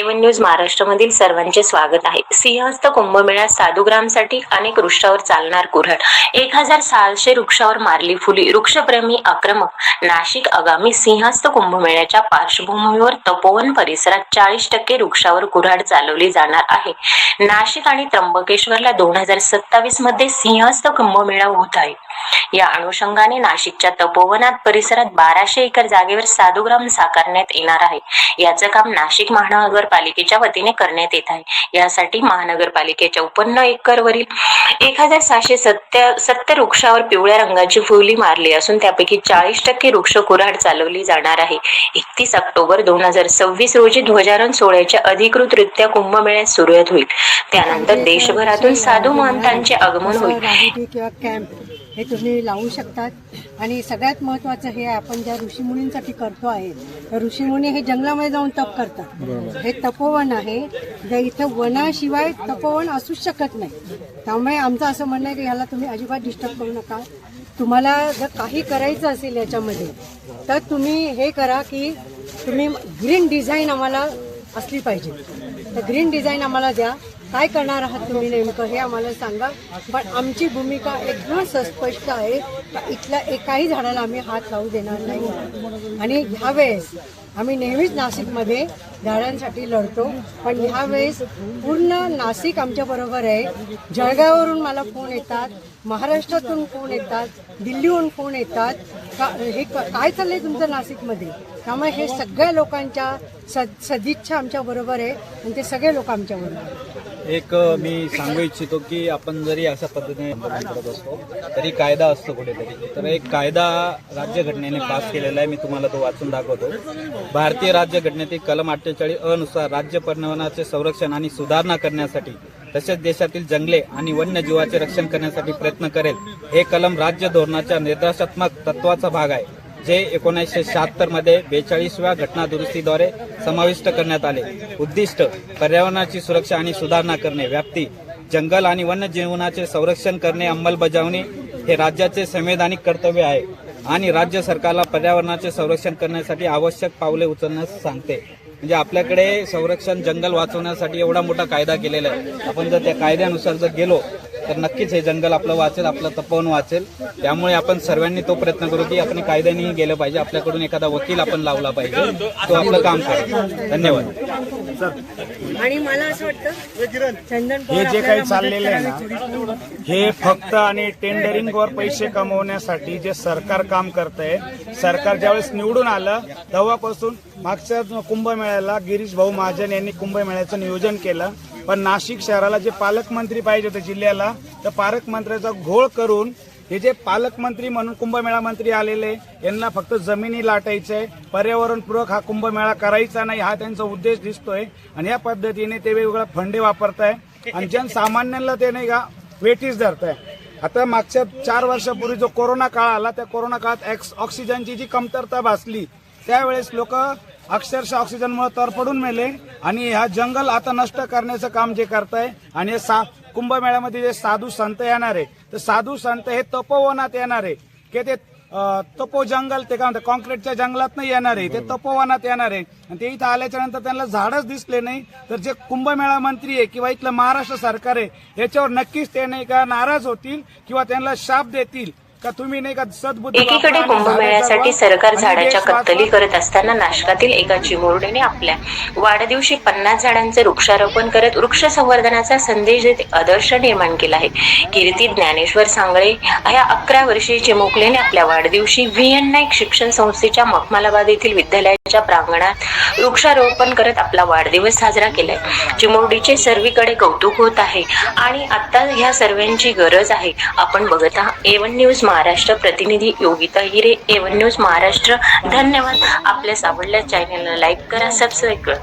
सेवन news महाराष्ट्रामधील सर्वांचे स्वागत आहे. सिंहस्थ कुंभमेळ्यात साधुग्रामसाठी अनेक वृक्षावर चालणार कुऱ्हाड. एक हजार सहाशे वृक्षावर मारली फुली. वृक्षप्रेमी आक्रमक नाशिक आगामी सिंहस्थ कुंभमेळ्याच्या पार्श्वभूमीवर तपोवन परिसरात चाळीस टक्के वृक्षावर कुऱ्हाड चालवली जाणार आहे. नाशिक आणि त्र्यंबकेश्वरला दोन हजार सत्तावीसमध्ये सिंहस्थ कुंभमेळा होत आहे. या अनुषंगाने नाशिकच्या तपोवनात परिसरात बाराशे एकर जागेवर साधुग्राम साकारण्यात येणार आहे. याचं काम नाशिक महानगर महानगरपालिकेच्या वतीने करण्यात येत आहे. यासाठी महानगरपालिकेच्या उपन्न एकरवरील एक हजार सहाशे सत्तर सत्तर वृक्षावर पिवळ्या रंगाची फुली मारली असून त्यापैकी चाळीस टक्के वृक्ष कुऱ्हाड चालवली जाणार आहे. एकतीस ऑक्टोबर दोन हजार सव्वीस रोजी ध्वजारोहण सोहळ्याच्या अधिकृतरित्या कुंभमेळ्यात सुरुवात होईल. त्यानंतर देशभरातून साधू महंतांचे आगमन होईल. राहुटी किंवा कॅम्प हे तुम्ही लावू शकतात. आणि सगळ्यात महत्त्वाचं हे आपण ज्या ऋषीमुनींसाठी करतो आहे तर ऋषीमुनी हे जंगलामध्ये जाऊन तप करतात. हे हे तपोवन आहे. जे इथं वनाशिवाय तपोवन असूच शकत नाही. त्यामुळे आमचं असं म्हणणं आहे की ह्याला तुम्ही अजिबात डिस्टर्ब करू नका. तुम्हाला जर काही करायचं असेल याच्यामध्ये तर तुम्ही हे करा की तुम्ही ग्रीन डिझाईन आम्हाला असली पाहिजे. तर ग्रीन डिझाईन आम्हाला द्या. काय करणार आहात तुम्ही नेमकं हे आम्हाला सांगा. पण आमची भूमिका एकदम स्पष्ट आहे. का इथल्या एकाही झाडाला आम्ही हात लावू देणार नाही. आणि ह्यावेळेस आम्ही नेहमीच नाशिकमध्ये झाडांसाठी लढतो. पण ह्यावेळेस पूर्ण नाशिक आमच्याबरोबर आहे. जळगाववरून मला फोन येतात. महाराष्ट्रातून फोन येतात. दिल्लीहून फोन येतात. का हे क- काय चाललंय तुमचं नाशिकमध्ये? त्यामुळे हे सगळ्या लोकांच्या सद सदिच्छा आमच्याबरोबर आहे आणि ते सगळे लोक आमच्याबरोबर आहेत. एक मी सांगू इच्छितो की आपण जरी अशा पद्धतीने करत असतो तरी कायदा असतो कुठेतरी. तर एक कायदा राज्यघटनेने पास केलेला आहे. मी तुम्हाला तो वाचून दाखवतो. भारतीय राज्यघटनेतील कलम सत्तेचाळीस अनुसार राज्य पर्यावरणाचे संरक्षण आणि सुधारणा करण्यासाठी तसेच देशातील जंगले आणि वन्यजीवाचे रक्षण करण्यासाठी प्रयत्न करेल. हे कलम राज्य धोरणाच्या निर्देशात्मक तत्वाचा भाग आहे जे एकोणीसशे शहात्तरमध्ये बेचाळीसव्या घटना दुरुस्तीद्वारे समाविष्ट करण्यात आले. उद्दिष्ट पर्यावरणाची सुरक्षा आणि सुधारणा करणे. व्याप्ती जंगल आणि वन्यजीवनाचे संरक्षण करणे अंमलबजावणी हे राज्याचे संवैधानिक कर्तव्य आहे आणि राज्य सरकारला पर्यावरणाचे संरक्षण करण्यासाठी आवश्यक पावले उचलण्यास सांगते. म्हणजे आपल्याकडे संरक्षण जंगल वाचवण्यासाठी एवढा मोठा कायदा केलेला आहे. आपण जर त्या कायद्यानुसार जर गेलो तर नक्कीच हे जंगल आपलं वाचेल आपलं तपवून वाचेल. त्यामुळे आपण सर्वांनी तो प्रयत्न करू की आपण कायद्यानेही गेलं पाहिजे आपल्याकडून एखादा वकील आपण लावला पाहिजे तो आपलं काम करेल. धन्यवाद. आणि मला असं वाटतं चंदन हे जे काही चाललेलं आहे ना हे फक्त आणि टेंडरिंगवर पैसे कमवण्यासाठी जे सरकार काम करत आहे सरकार ज्यावेळेस निवडून आलं तेव्हापासून मागच्या कुंभमेळ्याला गिरीश भाऊ महाजन यांनी कुंभमेळ्याचं नियोजन केलं. पण नाशिक शहराला जे पालकमंत्री पाहिजे होते जिल्ह्याला तर पालकमंत्र्याचा घोळ करून हे जे पालकमंत्री म्हणून कुंभमेळा मंत्री आलेले यांना फक्त जमिनी लाटायचंय पर्यावरणपूरक हा कुंभमेळा करायचा नाही हा त्यांचा उद्देश दिसतोय. आणि या पद्धतीने ते वेगवेगळ्या फंडे वापरताय. आणि जनसामान्यांना ते नाही का वेटीस धरताय. आता मागच्या चार वर्षापूर्वी जो कोरोना काळ आला त्या कोरोना काळात एक्स- ऑक्सिजनची जी कमतरता भासली त्यावेळेस लोक अक्षरशः ऑक्सिजनमुळे तरपडून मेले आणि हा जंगल आता नष्ट करण्याचं काम जे करताय आणि सा कुंभमेळ्यामध्ये जे साधू संत येणार आहे तर साधू संत हे तपोवनात येणार आहे. की ते तपो जंगल ते काय म्हणतात कॉन्क्रीटच्या जंगलात नाही येणार आहे ते तपोवनात येणार आहे. आणि ते इथं आल्याच्यानंतर त्यांना झाडच दिसले नाही तर जे कुंभमेळा मंत्री आहे किंवा इथलं महाराष्ट्र सरकार आहे याच्यावर नक्कीच ते नाही का नाराज होतील किंवा त्यांना शाप देतील. का तुम्ही नाही का सद्बुद्धी एकीकडे कुंभमेळ्यासाठी सरकार झाडाच्या. कत्तली करत असताना नाशकातील एका चिमुरडीने आपल्या वाढदिवशी पन्नास झाडांचे वृक्षारोपण करत वृक्ष संवर्धनाचा संदेश देत आदर्श निर्माण केला आहे. कीर्ती ज्ञानेश्वर सांगळे या अकरा वर्षीय चिमुकलेने आपल्या वाढदिवशी व्ही एन नाईक शिक्षण संस्थेच्या मखमालाबाद येथील विद्यालयाच्या प्रांगणात वृक्षारोपण करत आपला वाढदिवस साजरा केलाय. चिमुरडीचे सर्वीकडे कौतुक होत आहे आणि आता ह्या सर्वांची गरज आहे. आपण बघत आहात एवन न्यूज महाराष्ट्र प्रतिनिधी Yogita Hire A one news Maharashtra. धन्यवाद. आपल्यास आवडल्या चॅनलला लाईक करा सबस्क्राईब करा.